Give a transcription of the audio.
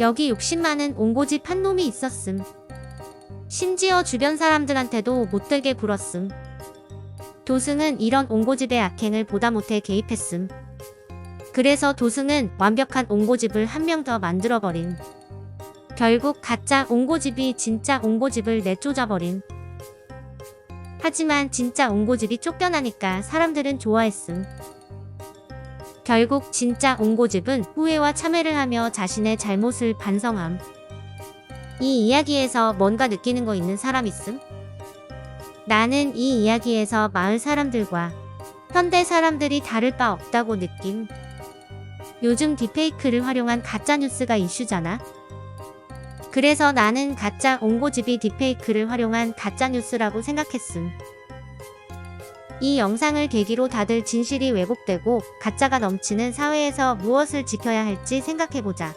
여기 욕심 많은 옹고집 한 놈이 있었음. 심지어 주변 사람들한테도 못되게 굴었음. 도승은 이런 옹고집의 악행을 보다 못해 개입했음. 그래서 도승은 완벽한 옹고집을 한 명 더 만들어버림. 결국 가짜 옹고집이 진짜 옹고집을 내쫓아버림. 하지만 진짜 옹고집이 쫓겨나니까 사람들은 좋아했음. 결국 진짜 옹고집은 후회와 참회를 하며 자신의 잘못을 반성함. 이 이야기에서 뭔가 느끼는 거 있는 사람 있음? 나는 이 이야기에서 마을 사람들과 현대 사람들이 다를 바 없다고 느낌. 요즘 딥페이크를 활용한 가짜뉴스가 이슈잖아? 그래서 나는 가짜 옹고집이 딥페이크를 활용한 가짜뉴스라고 생각했음. 이 영상을 계기로 다들 진실이 왜곡되고 가짜가 넘치는 사회에서 무엇을 지켜야 할지 생각해보자.